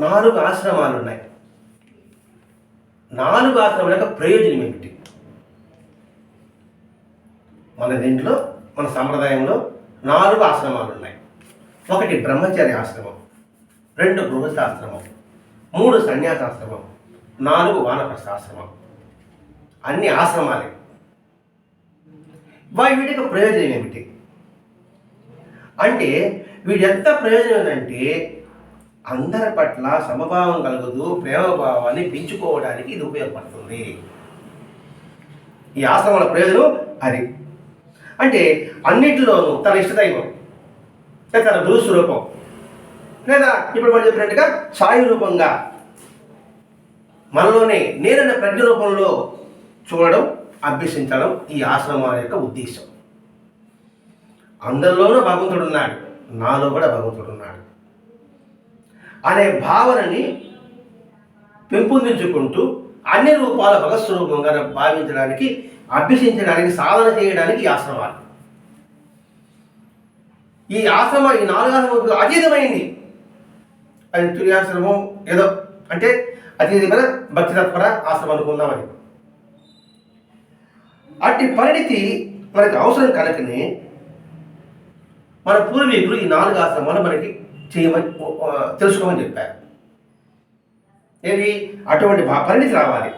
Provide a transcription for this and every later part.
నాలుగు ఆశ్రమాలు ఉన్నాయి నాలుగు ఆశ్రమాల యొక్క ప్రయోజనం ఏమిటి? మన దీంట్లో మన సంప్రదాయంలో నాలుగు ఆశ్రమాలు ఉన్నాయి ఒకటి బ్రహ్మచర్య ఆశ్రమం రెండు గృహస్థాశ్రమం మూడు సన్యాసాశ్రమం నాలుగు వానప్రస్థాశ్రమం. అన్ని ఆశ్రమాలే. వీటి యొక్క ప్రయోజనం ఏమిటి? అంటే వీటి ఎంత ప్రయోజనం ఏంటంటే అందరి పట్ల సమభావం కలుగుతూ ప్రేమభావాన్ని పెంచుకోవడానికి ఇది ఉపయోగపడుతుంది. ఈ ఆశ్రమాల ప్రయోజనం అది. అంటే అన్నింటిలోనూ తన ఇష్టదైవం లేదా తన గురు స్వరూపం లేదా ఇప్పుడు మనం చెప్పినట్టుగా సాయి రూపంగా మనలోనే నేనన్న ప్రజ్ఞ రూపంలో చూడడం అభ్యసించడం ఈ ఆశ్రమాల యొక్క ఉద్దేశం. అందరిలోనూ భగవంతుడు ఉన్నాడు. నాలో కూడా భగవంతుడున్నాడు అనే భావనని పెంపొందించుకుంటూ అన్ని రూపాల భగస్వరూపంగా భావించడానికి అభ్యసించడానికి సాధన చేయడానికి ఈ ఆశ్రమాలు. ఈ ఆశ్రమ ఈ నాలుగు ఆశ్రమం అతీతమైంది. అది తుర్యాశ్రమం ఏదో అంటే అతీతమైన భక్తి తత్పర ఆశ్రమం అనుకుందామని అట్టి పరిణితి మనకి అవసరం కనుకనే మన పూర్వీకులు ఈ నాలుగు ఆశ్రమాలు మనకి చేయమని తెలుసుకోమని చెప్పారు. ఏది? అటువంటి భా- పరిణితి రావాలి.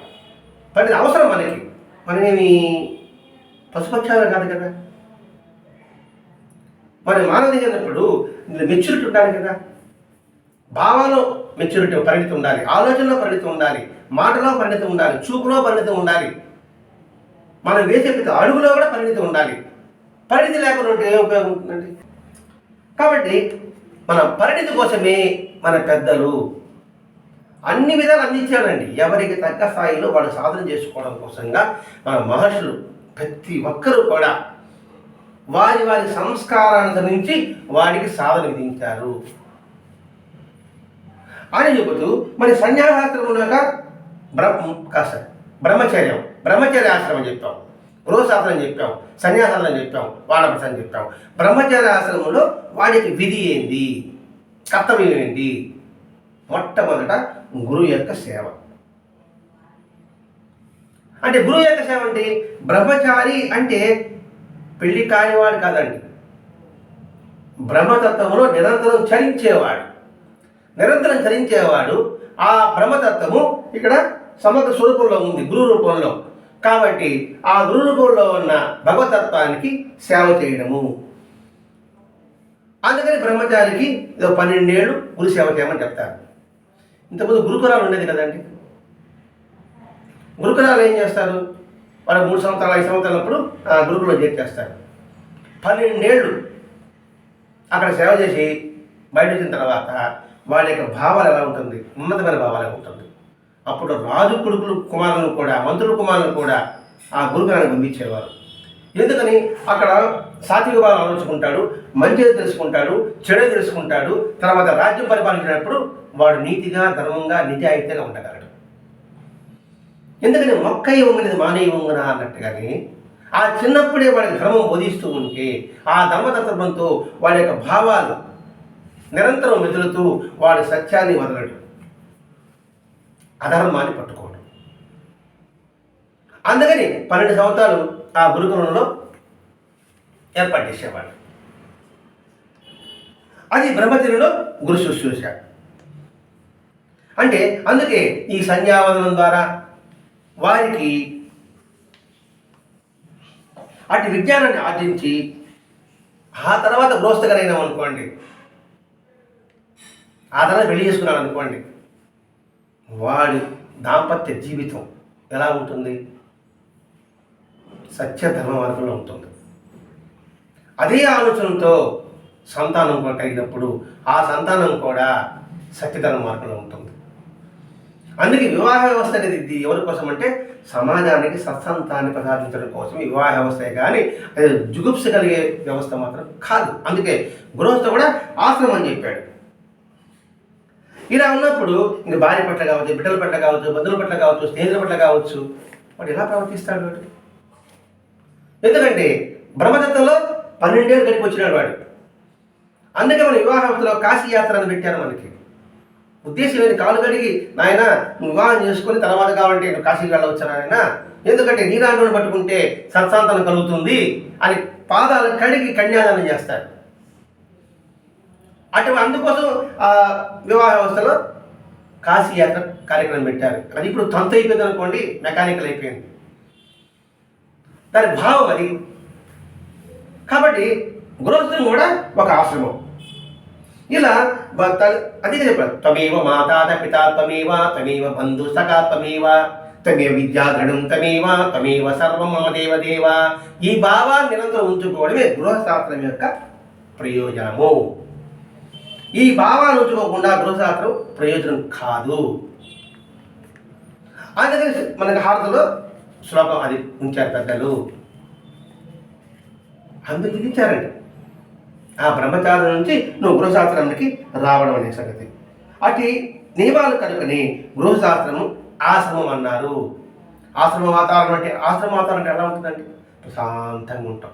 పరిణితి అవసరం మనకి. మనమేమి పశుపక్షాలు కాదు కదా. మరి మానవుడు అయినప్పుడు మెచ్యూరిటీ ఉండాలి కదా. భావంలో మెచ్యూరిటీ పరిణితి ఉండాలి. ఆలోచనలో పరిణితి ఉండాలి. మాటలో పరిణితి ఉండాలి. చూపులో పరిణితి ఉండాలి. మనం వేసే ప్రతి అడుగులో కూడా పరిణితి ఉండాలి. పరిణితి లేకుండా ఉంటే ఏం ఉపయోగం ఉంటుందండి? కాబట్టి మన పరిణితి కోసమే మన పెద్దలు అన్ని విధాలు అందించారండి. ఎవరికి తగ్గ స్థాయిలో వాళ్ళు సాధన చేసుకోవడం కోసంగా మన మహర్షులు ప్రతి ఒక్కరూ కూడా వారి వారి సంస్కారాన్ని అనుసరించి వాడికి సాధన విధించారు. అని చెబుతూ మరి సన్యాసాశ్రమంలో యొక్క బ్రహ్మ కాస్త బ్రహ్మచర్యం బ్రహ్మచర్య ఆశ్రమం చెప్తాం. గృహశాసనం చెప్పాం సన్యాసాలను చెప్పాం వానప్రసాదం చెప్పాం. బ్రహ్మచారి ఆశ్రమంలో వాడికి విధి ఏంది? కర్తవ్యం ఏంటి? మొట్టమొదట గురువు యొక్క సేవ. అంటే గురువు యొక్క సేవ అంటే బ్రహ్మచారి అంటే పెళ్ళి కానివాడు కాదండి. బ్రహ్మతత్వంలో నిరంతరం చరించేవాడు. నిరంతరం చరించేవాడు ఆ బ్రహ్మతత్వము ఇక్కడ సమగ్ర స్వరూపంలో ఉంది గురు రూపంలో. కాబట్టి ఆ గురు ఉన్న భగవతత్వానికి సేవ చేయడము. అందుకని బ్రహ్మచారికి ఏదో పన్నెండేళ్ళు గురు సేవ చేయమని చెప్తారు. ఇంతకుముందు గురుకులాలు ఉండేది కదండి. గురుకులాలు ఏం చేస్తారు? వాళ్ళకి మూడు సంవత్సరాలు ఐదు సంవత్సరాలప్పుడు ఆ గురుకులో చేర్చేస్తారు. పన్నెండేళ్ళు అక్కడ సేవ చేసి బయట వచ్చిన తర్వాత వాళ్ళ యొక్క భావాలు ఎలా ఉంటుంది? ఉన్నతమైన భావాలు ఎలా ఉంటుంది? అప్పుడు రాజు కొడుకులు కుమారులను కూడా మంత్రుల కుమారులను కూడా ఆ గురుకులానికి పంపించేవారు. ఎందుకని? అక్కడ సాత్విక భావం ఆలోచుకుంటాడు మంచిగా తెలుసుకుంటాడు చెడు తెలుసుకుంటాడు తర్వాత రాజ్యం పరిపాలించినప్పుడు వాడు నీతిగా ధర్మంగా నిజాయితీగా ఉండగలడు. ఎందుకని? మొక్క ఇవ్వంగనేది మానే ఇవ్వంగనా అన్నట్టుగాని ఆ చిన్నప్పుడే వాడికి ధర్మం బోధిస్తూ ఉంటే ఆ ధర్మతత్వంతో వాడి యొక్క భావాలు నిరంతరం మెదులుతూ వాడి సత్యాన్ని వదలడు. అధర్మాన్ని పట్టుకోడు అందుకని పన్నెండు సంవత్సరాలు ఆ గురుకులంలో ఏర్పాటు చేసేవాడు అది బ్రహ్మచర్యంలో గురు శుశ్రూష. అంటే అందుకే ఈ సంధ్యావదనం ద్వారా వారికి అటు విజ్ఞానాన్ని ఆర్జించి ఆ తర్వాత గృహస్థగరైనాం అనుకోండి ఆ తర్వాత పెళ్ళి చేసుకున్నాడు అనుకోండి వాడి దాంపత్య జీవితం ఎలా ఉంటుంది? సత్యధర్మ మార్గంలో ఉంటుంది. అదే ఆలోచనతో సంతానం కలిగినప్పుడు ఆ సంతానం కూడా సత్యధర్మ మార్గంలో ఉంటుంది. అందుకే వివాహ వ్యవస్థ అనేది ఇది ఎవరి కోసం అంటే సమాజానికి సత్సంతాన్ని ప్రసాదించడం కోసం వివాహ వ్యవస్థే కానీ అది జుగుప్స కలిగే వ్యవస్థ మాత్రం కాదు. అందుకే గృహస్థ కూడా ఆశ్రమం చెప్పాడు. ఇలా ఉన్నప్పుడు ఇంక భార్య పట్ల కావచ్చు బిడ్డల పట్ల కావచ్చు బంధువుల పట్ల కావచ్చు స్నేహితుల పట్ల కావచ్చు వాడు ఎలా ప్రవర్తిస్తాడు వాడు? ఎందుకంటే బ్రహ్మదత్తంలో పన్నెండేళ్ళు గడిపి వచ్చినాడు వాడు. అందుకే మన వివాహంలో కాశీ యాత్ర అని పెట్టారు మనకి. ఉద్దేశం ఏంటి కాలు కడిగి నాయన నువ్వు వివాహం చేసుకొని తర్వాత కావాలంటే నేను కాశీకి వెళ్ళవచ్చు నాయన? ఎందుకంటే నీరాజును పట్టుకుంటే సత్సాంతనం కలుగుతుంది అని పాదాలు కడిగి కన్యాదానం చేస్తారు అటు అందుకోసం వివాహ వ్యవస్థలో కాశీ యాత్ర కార్యక్రమం పెట్టారు. అది ఇప్పుడు తంతు అయిపోయింది అనుకోండి మెకానికల్ అయిపోయింది. దాని భావం అది. కాబట్టి గృహస్థుని కూడా ఒక ఆశ్రమం. ఇలా బ- అందుకే చెప్పారు తమేవ మాతాత పిత తమేవ తమేవ బంధు సఖా తమేవ తమే విద్యాధృఢం తమేవ తమేవ సర్వం మమ దేవ దేవ. ఈ భావాన్ని నిరంతరం ఉంచుకోవడమే గృహశాస్త్రం యొక్క ప్రయోజనము. ఈ భావాలు ఉంచుకోకుండా గృహశాస్త్రం ప్రయోజనం కాదు. అందుకని మనకి హారతలో శ్లోకం అది ఉంచారు పెద్దలు. అందుకు ఇచ్చారండి ఆ బ్రహ్మచారి నుంచి నువ్వు గృహశాస్త్రానికి రావడం అనే సంగతి. అటు నియమాలు కనుకని గృహశాస్త్రము ఆశ్రమం అన్నారు. ఆశ్రమ వాతావరణం అంటే ఆశ్రమ వాతావరణం అంటే ఎలా ఉంటుందండి ప్రశాంతంగా ఉంటాం.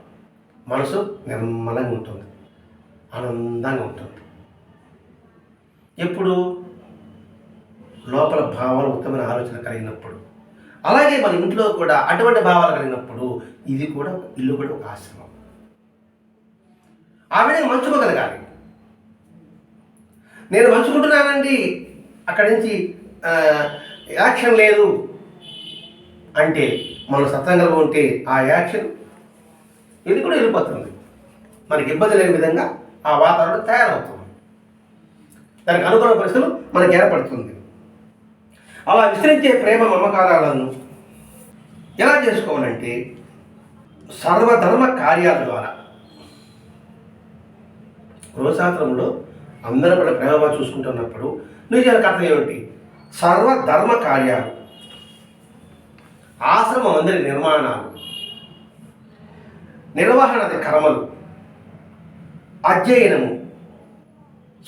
మనసు నిర్మలంగా ఉంటుంది. ఆనందంగా ఉంటుంది. ఎప్పుడు? లోపల భావాలు ఉత్తమమైన ఆలోచన కలిగినప్పుడు. అలాగే మన ఇంట్లో కూడా అటువంటి భావాలు కలిగినప్పుడు ఇది కూడా ఇల్లు కూడా ఒక ఆశ్రమం. ఆమెనే మంచుకోగలగాలి నేను మంచుకుంటున్నానండి అక్కడి నుంచి యాక్షన్ లేదు అంటే మనం సతంగా ఉంటే ఆ యాక్షన్ ఇది కూడా వెళ్ళిపోతుంది. మనకి ఇబ్బంది లేని విధంగా ఆ వాతావరణం తయారవుతుంది. దానికి అనుగుణ పరిస్థితులు మనకు ఏర్పడుతుంది. అలా విస్తరించే ప్రేమ మమకారాలను ఎలా చేసుకోవాలంటే సర్వధర్మ కార్యాల ద్వారా. గృహశాస్త్రంలో అందరూ కూడా ప్రేమగా చూసుకుంటున్నప్పుడు నిజానికి అర్థం ఏమిటి? సర్వధర్మ కార్యాలు. ఆశ్రమం అందరి నిర్మాణాలు. నిర్వహణ కర్మలు. అధ్యయనము.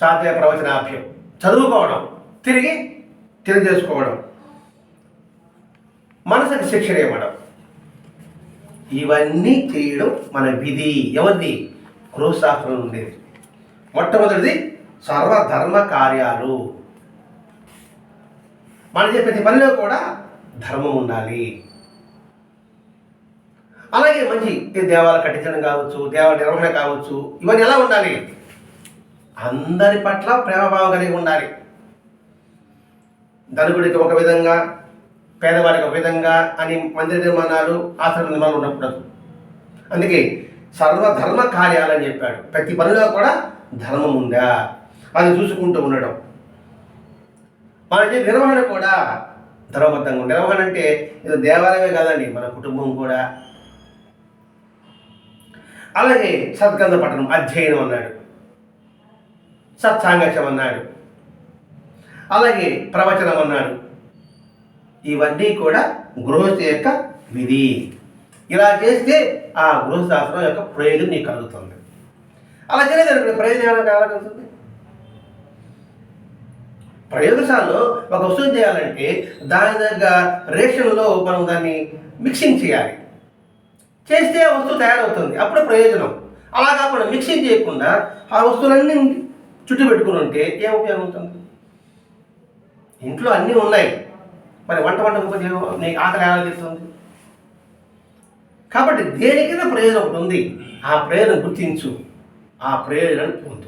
సాధ్య ప్రవచనాభ్యం. చదువుకోవడం తిరిగి తెలియజేసుకోవడం మనసుకి శిక్షణ ఇవ్వడం. ఇవన్నీ చేయడం మన విధి. ఎవరిది? గృహశాస్త్రం ఉండేది మొట్టమొదటిది సర్వధర్మ కార్యాలు మన చెప్పే ప్రతి పనిలో కూడా ధర్మం ఉండాలి. అలాగే మంచి ఈ దేవాలయం కట్టించడం కావచ్చు దేవాలయ నిర్వహణ కావచ్చు ఇవన్నీ ఎలా ఉండాలి? అందరి పట్ల ప్రేమభావం కలిగి ఉండాలి. ధనుకుడికి ఒక విధంగా పేదవారికి ఒక విధంగా అని మందిర నిర్మాణాలు ఆశ్రమ నిర్మాణాలు ఉండకూడదు. అందుకే సర్వధర్మ కార్యాలని చెప్పాడు. ప్రతి పనిలో కూడా ధర్మం ఉందా? అది చూసుకుంటూ ఉండడం. మన నిర్వహణ కూడా ధర్మబద్ధంగా నిర్వహణ అంటే ఇది దేవాలయమే కాదండి మన కుటుంబం కూడా. అలాగే సద్గంధ పఠనం అధ్యయనం అన్నాడు. సత్సాంగత్యం అన్నాడు అలాగే ప్రవచనం అన్నాడు ఇవన్నీ కూడా గృహస్థ యొక్క విధి. ఇలా చేస్తే ఆ గృహశాస్త్రం యొక్క ప్రయోజనం నీకు కలుగుతుంది. అలా చేయలేదు ప్రయోజనం ఎలా కలుగుతుంది? ప్రయోగశాలలో ఒక వస్తువు చేయాలంటే దాని దగ్గర రేషన్లో మనం దాన్ని మిక్సింగ్ చేయాలి. చేస్తే ఆ వస్తువు తయారవుతుంది. అప్పుడు ప్రయోజనం. అలా కాకుండా మిక్సింగ్ చేయకుండా ఆ వస్తువులన్నీ చుట్టూ పెట్టుకుని ఉంటే ఏం ఉపయోగం ఉంటుంది? ఇంట్లో అన్నీ ఉన్నాయి. మరి వంట వంట ముక్క నీకు ఆకలి ఎలా తీస్తుంది కాబట్టి దేనికైనా ప్రయోజనం ఒకటి ఉంది? ఆ ప్రయోజనం గుర్తించు. ఆ ప్రయోజనాన్ని పొందు.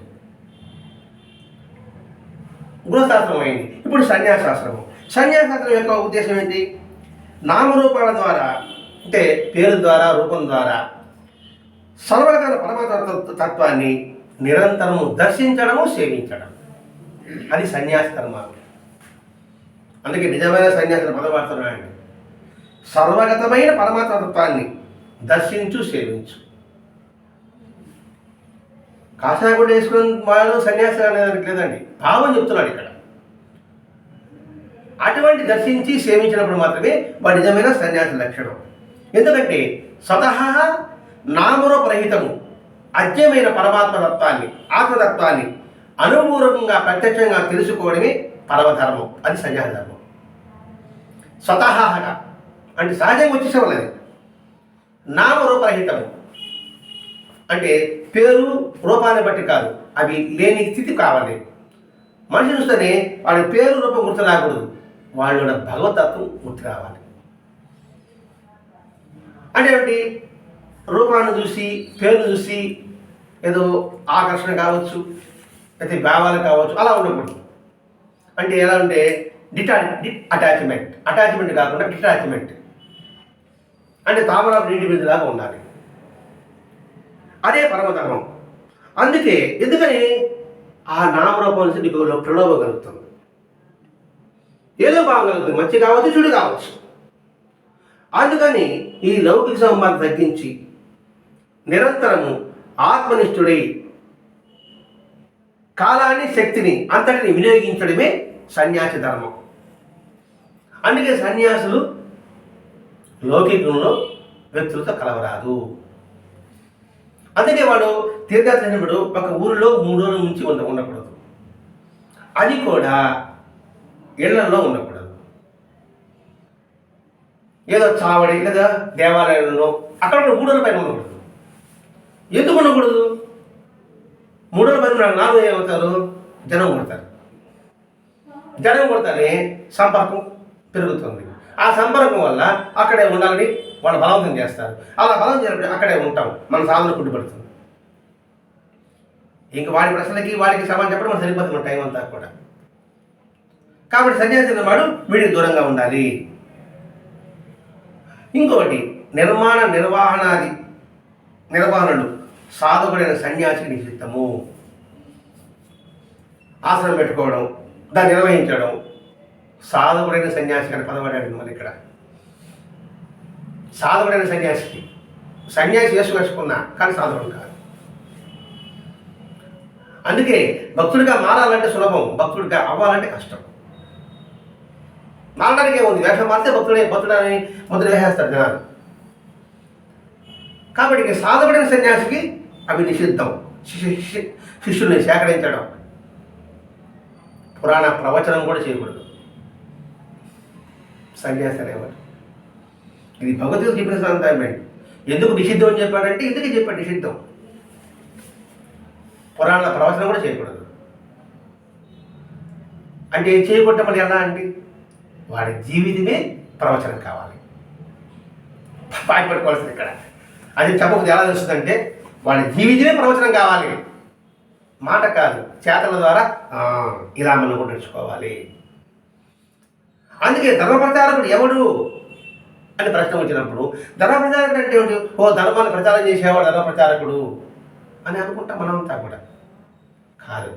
గృహశాస్త్రం అయింది. ఇప్పుడు సన్యాసాశ్రమం. సన్యాసాశ్రమం యొక్క ఉద్దేశం ఏంటి? నామరూపాల ద్వారా అంటే పేరు ద్వారా రూపం ద్వారా సర్వగత పరమతత్వ తత్వాన్ని నిరంతరము దర్శించడము సేవించడం అది సన్యాస ధర్మాలు అందుకే నిజమైన సన్యాసిన పదవాడుతున్నాడు సర్వగతమైన పరమాత్మ తత్వాన్ని దర్శించు సేవించు. కాషాయ కూడా వేసుకుని వాళ్ళు సన్యాసం అనేదానికి లేదండి. భావం చెప్తున్నాడు ఇక్కడ. అటువంటి దర్శించి సేవించినప్పుడు మాత్రమే వాడి నిజమైన సన్యాసి లక్షణం. ఎందుకంటే స్వతహా నామరూపరహితము అజ్ఞమైన పరమాత్మ తత్వాన్ని ఆత్మతత్వాన్ని అనుపూర్వకంగా ప్రత్యక్షంగా తెలుసుకోవడమే పరమధర్మం. అది సన్యాస ధర్మం. స్వతహాగా. అంటే సహజంగా వచ్చేసేవాళ్ళది నామరూపరహితము. అంటే పేరు రూపాన్ని బట్టి కాదు. అవి లేని స్థితి కావాలి. మనిషి చూస్తేనే వాడి పేరు రూపం గుర్తు రాకూడదు. వాళ్ళ భగవతత్వం గుర్తు రావాలి. అంటే రూపాన్ని చూసి పేరును చూసి ఏదో ఆకర్షణ కావచ్చు అయితే భావాలు కావచ్చు అలా ఉండకూడదు. అంటే ఎలా అంటే డిటా అటాచ్మెంట్. అటాచ్మెంట్ కాకుండా డిటాచ్మెంట్. అంటే తామర నీటి బిందులాగా ఉండాలి. అదే పరమధర్మం. అందుకే ఎందుకని ఆ నామరూపం నుంచి నీకు ప్రలోభం కలుగుతుంది ఏదో బాగలుగుతుంది మంచి కావచ్చు చెడు కావచ్చు. అందుకని ఈ లౌకిక సంబంధం తగ్గించి నిరంతరము ఆత్మనిష్ఠుడై కాలాన్ని శక్తిని అంతటిని వినియోగించడమే సన్యాసి ధర్మం. అందుకే సన్యాసులు లౌకికంలో వ్యక్తులతో కలవరాదు. అందుకే వాడు తీర్థయాత్ర ఒక ఊరిలో మూడు రోజుల నుంచి ఉండ ఉండకూడదు. అది కూడా ఇళ్ళలో ఉండకూడదు. ఏదో చావడి లేదా దేవాలయంలో అక్కడ కూడా మూడు రోజుల పైన ఉండకూడదు. ఎందుకు ఉండకూడదు? మూడో పది పైన నాలుగు ఏమవుతారు జనం కొడతారు. జనం కొడతానే సంపర్కం పెరుగుతుంది. ఆ సంపర్కం వల్ల అక్కడే ఉండాలని వాళ్ళు బలవంతం చేస్తారు. అలా బలం చేసినప్పుడు అక్కడే ఉంటాం. మన సాధన కుట్టుబడుతుంది. ఇంక వాడి ప్రశ్నలకి వాడికి సమాధానం చెప్పడం మనం సరిపోతుంది టైం అంతా కూడా. కాబట్టి సన్యాసి వాడు వీడికి దూరంగా ఉండాలి. ఇంకొకటి నిర్మాణ నిర్వహణాది నిర్వహణలు. సాధకుడైన సన్యాసి నిషిద్ధము ఆసనం పెట్టుకోవడం దాన్ని నిర్వహించడం. సాధకుడైన సన్యాసి అని పదవడాడు మరి ఇక్కడ. సాధకుడైన సన్యాసికి. సన్యాసి వేసు వేసుకున్నా కానీ సాధకుడు కాదు. అందుకే భక్తుడిగా మారాలంటే సులభం భక్తుడిగా అవ్వాలంటే కష్టం. మారడానికి ఏముంది? వేషం మారితే భక్తుడే భక్తుడని మొదలు వేసేస్తారు జనాలు. కాబట్టి సాధపడిన సాధకుడైన సన్యాసికి అవి నిషిద్ధం. శిష్యు- శిష్యు- శిష్యుల్ని సేకరించడం. పురాణ ప్రవచనం కూడా చేయకూడదు. సన్యాసి అనేవాడు. ఇది భగవద్గీత చెప్పిన సంతానమేంటి ఎందుకు నిషిద్ధం అని చెప్పాడంటే ఎందుకు చెప్పాడు నిషిద్ధం. పురాణ ప్రవచనం కూడా చేయకూడదు. అంటే ఏం చేయకూడదు మళ్ళీ ఎలా అండి? వాడి జీవితమే ప్రవచనం కావాలి. పాయపట్టుకోవాల్సింది ఇక్కడ. అది చెప్పకపోతే ఎలా తెలుస్తుందంటే వాడి జీవితమే ప్రవచనం కావాలి. మాట కాదు చేతల ద్వారా ఇలా మనం కూడా నడుచుకోవాలి అందుకే ధర్మప్రచారకుడు ఎవడు అని ప్రశ్న వచ్చినప్పుడు ధర్మప్రచారకుడు అంటే ఏమిటి? ఓ ధర్మాన్ని ప్రచారం చేసేవాడు ధర్మప్రచారకుడు అని అనుకుంటా మనమంతా కూడా. కాదు.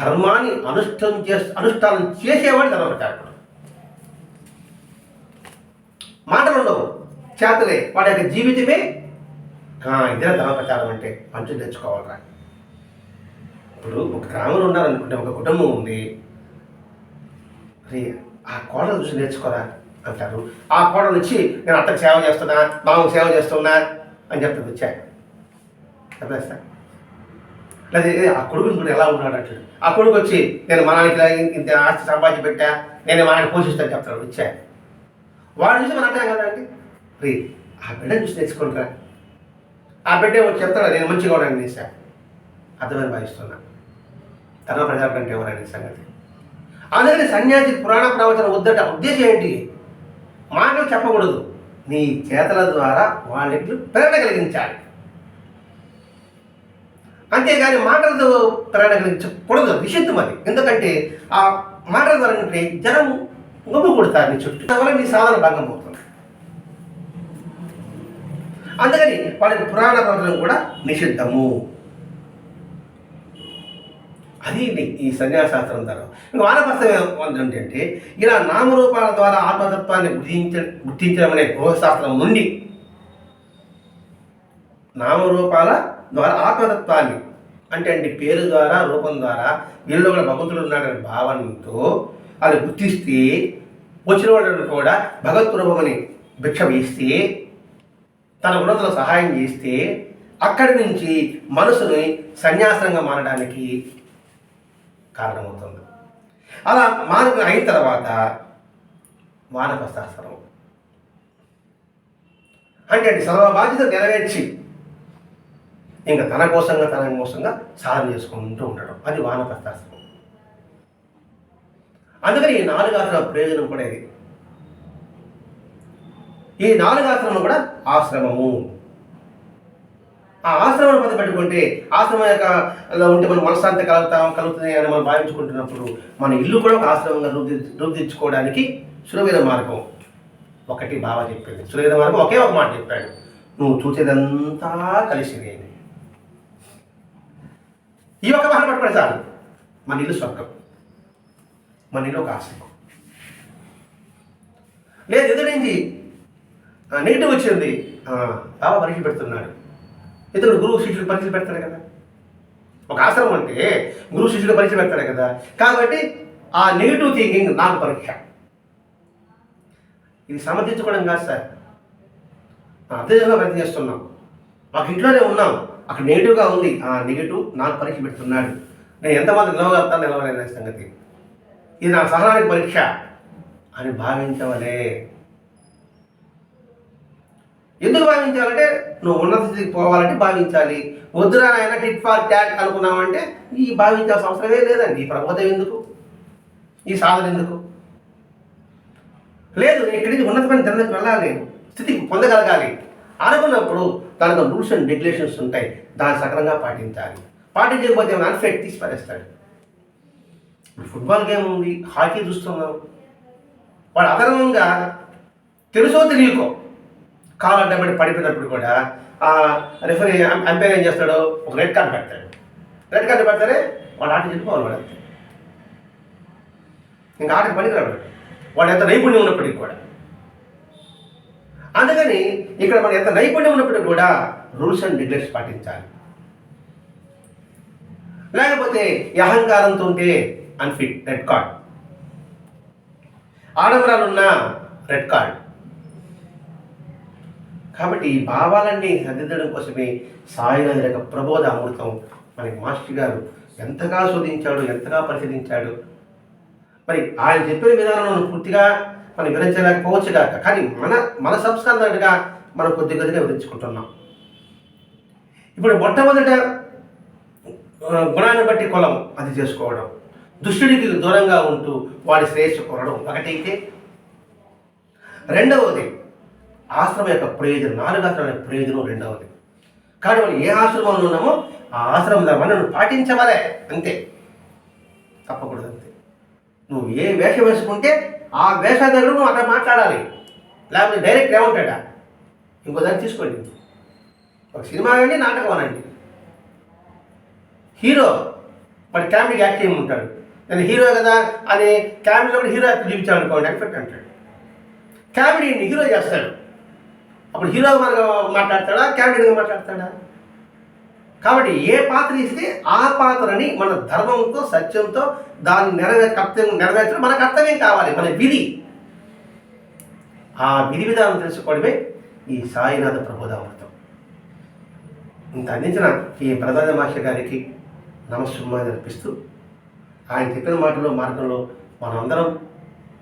ధర్మాన్ని అనుష్ఠం చే అనుష్ఠానం చేసేవాడు ధర్మప్రచారకుడు. మాటలు ఉండవు చేతలే. వాడి యొక్క జీవితమే ఇదే ధర్మప్రచారం అంటే? పంచు తెచ్చుకోవాలరా. ఇప్పుడు ఒక గ్రామంలో ఉన్నారనుకుంటే ఒక కుటుంబం ఉంది. అరే ఆ కోడలు చూసి నేర్చుకోరా అంటారు. ఆ కోడలు వచ్చి నేను అత్తకు సేవ చేస్తున్నా మామకు సేవ చేస్తున్నా అని చెప్తుంది వచ్చా. చెప్పేస్తా లేదా ఆ కొడుకుని కూడా ఎలా ఉన్నాడు? అంటాడు. ఆ కొడుకు వచ్చి నేను మనానికి ఇంత ఆస్తి సంపాదించి పెట్టా నేను మనాన్ని పోషిస్తాను చెప్తాడు. వచ్చా. వాడు చూసి మన అంటాం కదా అండి రే ఆ బిడ్డను చూసి నేర్చుకుంటారా ఆ బిడ్డ వచ్చి చెప్తాడు? నేను మంచిగా ఉన్నాను నేసా అర్థమని భావిస్తున్నా తన ప్రజల కంటే ఎవరైనా సంగతి. అందుకని సన్యాసి పురాణ ప్రవచన వద్దట. ఉద్దేశం ఏంటి? మాటలు చెప్పకూడదు. నీ చేతల ద్వారా వాళ్ళకి ప్రేరణ కలిగించాలి. అంతేగాని మాటలతో ప్రేరణ కలిగించకూడదు. నిషిద్ధం అది. ఎందుకంటే ఆ మాటల ద్వారా జనం గుమ్మ కొడతారు నీ చుట్టూ. వల్ల నీ సాధన భంగం పోతుంది అందుకని వాళ్ళకి పురాణ ప్రవచనం కూడా నిషిద్ధము. అది ఈ సన్యాసాస్త్రం ద్వారా. ఇంకా వానప్రస్థం ఏంటంటే ఇలా నామరూపాల ద్వారా ఆత్మతత్వాన్ని గుర్తించ గుర్తించడం అనే గృహశాస్త్రం నుండి నామరూపాల ద్వారా ఆత్మతత్వాన్ని అంటే అండి పేరు ద్వారా రూపం ద్వారా వీళ్ళు కూడా భగవంతుడు ఉన్నాడనే భావనతో అది గుర్తిస్తే వచ్చిన వాళ్ళు కూడా భగవత్ రూపమని భిక్ష వేస్తే తన గుణతలో సహాయం చేస్తే అక్కడి నుంచి మనసుని సన్యాసంగా మారడానికి కారణమవుతుంది. అలా మానవ అయిన తర్వాత మానవశాస్త్రం అంటే అండి సర్వ బాధ్యత నెరవేర్చి ఇంకా తన కోసంగా తన కోసంగా సాధన చేసుకుంటూ ఉండడం. అది వానప్రస్థాశ్రమం అందుకని ఈ నాలుగు ఆశ్రమ ప్రయోజనం కూడా ఇది. ఈ నాలుగు ఆశ్రమం కూడా ఆశ్రమము. ఆ ఆశ్రమం పద పెట్టుకుంటే ఆశ్రమం యొక్క ఉంటే మనం మనశ్శాంతి కలుగుతాం కలుగుతుంది అని మనం భావించుకుంటున్నప్పుడు మన ఇల్లు కూడా ఒక ఆశ్రమంగా రూపు రూపుదిద్దుకోవడానికి సులభమైన మార్గం. ఒకటి బాబా చెప్పింది. సులభమైన మార్గం ఒకే ఒక మాట చెప్పాడు. నువ్వు చూసేదంతా కలిసి నేను. ఈ ఒక్క మాట పట్టుకుని చాలు. మన ఇల్లు స్వర్గం. మన ఇల్లు ఒక ఆశ్రమం. లేదు ఎదురైంది నెగిటివ్ వచ్చింది. బాబా పరీక్ష పెడుతున్నాడు. ఇతరుడు గురువు శిష్యుడు పరీక్షలు పెడతాడు కదా. ఒక ఆశ్రమం అంటే గురువు శిష్యుడు పరీక్ష పెడతాడు కదా. కాబట్టి ఆ నెగిటివ్ థింకింగ్ నాకు పరీక్ష. ఇది సమర్థించుకోవడం కాదు సార్. అర్థంగా ప్రయత్నం చేస్తున్నాం. మాకు ఇంట్లోనే ఉన్నాం. అక్కడ నెగిటివ్గా ఉంది. ఆ నెగిటివ్ నాకు పరీక్ష పెడుతున్నాడు. నేను ఎంతమంది నిలవగలుగుతాను నిలవలేని సంగతి. ఇది నా సహనానికి పరీక్ష అని భావించవలే. ఎందుకు భావించాలంటే నువ్వు ఉన్నత స్థితికి పోవాలంటే భావించాలి. వద్దురా ఆయన టిట్ ఫార్ ట్యాట్ అనుకున్నామంటే ఈ భావించాల్సిన అవసరమే లేదండి. ఈ ప్రబోధం ఎందుకు? ఈ సాధన ఎందుకు? లేదు ఇక్కడి నుంచి ఉన్నతమైన ధరలకు వెళ్ళాలి. స్థితికి పొందగలగాలి. అనుకున్నప్పుడు దానికి రూల్స్ అండ్ రెగ్యులేషన్స్ ఉంటాయి. దాన్ని సక్రంగా పాటించాలి. పాటించకపోతే అన్ఫెక్ట్ తీసి పడేస్తాడు ఫుట్బాల్ గేమ్ ఉంది హాకీ చూస్తున్నాం వాడు అదనంగా తెలుసో తెలియకో కాలు అడ్డబడి పడిపోయినప్పుడు కూడా ఆ రెఫరీ అంపైర్ ఏం చేస్తాడు? ఒక రెడ్ కార్డ్ పెడతాడు. రెడ్ కార్డు పెడతారే వాడు ఆట చెప్పి వాడు అంతే ఇంకా ఆటకి పనికిరాడు. వాడు ఎంత నైపుణ్యం ఉన్నప్పటికీ కూడా. అందుకని ఇక్కడ మనం ఎంత నైపుణ్యం ఉన్నప్పటికీ కూడా రూల్స్ అండ్ రెగ్యులేషన్స్ పాటించాలి. లేకపోతే అహంకారంతో ఉంటే అన్ఫిట్ రెడ్ కార్డ్ ఆడంబరాలున్న రెడ్ కార్డ్ కాబట్టి ఈ భావాలన్నీ సరిదిద్దడం కోసమే సాయినాథ్ యొక్క ప్రబోధ అమృతం మనకి మాస్టర్ గారు ఎంతగా శోధించాడు ఎంతగా పరిశీలించాడు. మరి ఆయన చెప్పిన విధానం పూర్తిగా మనం వివరించలేకపోవచ్చు కాక కానీ మన మన సంస్కారంగా మనం కొద్ది కొద్దిగా వివరించుకుంటున్నాం. ఇప్పుడు మొట్టమొదట గుణాన్ని బట్టి కులం అది చేసుకోవడం. దుష్టుడికి దూరంగా ఉంటూ వాడి శ్రేయస్సు కొనడం ఒకటైతే. రెండవది ఆశ్రమం యొక్క ప్రయోజనం నాలుగు ఆశ్రమం యొక్క ప్రయోజనం రెండవది. కానీ మనం ఏ ఆశ్రమంలో ఉన్నామో ఆ ఆశ్రమం ధర్మాన్ని నువ్వు పాటించవలే. అంతే. తప్పకూడదు అంతే. నువ్వు ఏ వేషం వేసుకుంటే ఆ వేషధారుడు నువ్వు అక్కడ మాట్లాడాలి. లేకపోతే డైరెక్ట్ ఏమంటాడా? ఇంకో దాన్ని తీసుకోండి. ఒక సినిమా అండి నాటకం అనండి. హీరో మరి కామెడీకి యాక్ట్ చేయమంటాడు. నేను హీరో కదా అని కామెడీలో కూడా హీరో యాక్ట్ చూపించాలనుకోండి అనుకోండి ఎఫెక్ట్ అంటాడు కామెడీని హీరో చేస్తాడు. అప్పుడు హీరో మనకు మాట్లాడతాడా? క్యాండిడేట్గా మాట్లాడతాడా? కాబట్టి ఏ పాత్ర ఇస్తే ఆ పాత్రని మన ధర్మంతో సత్యంతో దాన్ని నెరవేర్ కర్తవ్యం నెరవేర్చడం మన కర్తవ్యం కావాలి మన విధి. ఆ విధి విధానం తెలుసుకోవడమే ఈ సాయినాథ ప్రబోధామృతం. ఇంత అందించిన ఈ ప్రధాన మాస్టర్ గారికి నమస్సుమాన్ని అర్పిస్తూ ఆయన చెప్పిన మాటలో మార్గంలో మనమందరం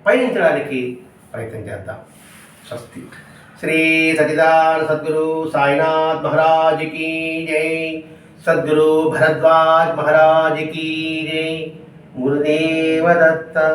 పయనించడానికి ప్రయత్నం చేద్దాం. స్వస్తి. श्री सचिदान सदगुरु साईनाथ महाराज की जय। सदगुरु भरद्वाज महाराज की जय। गुरुदेव दत्ता।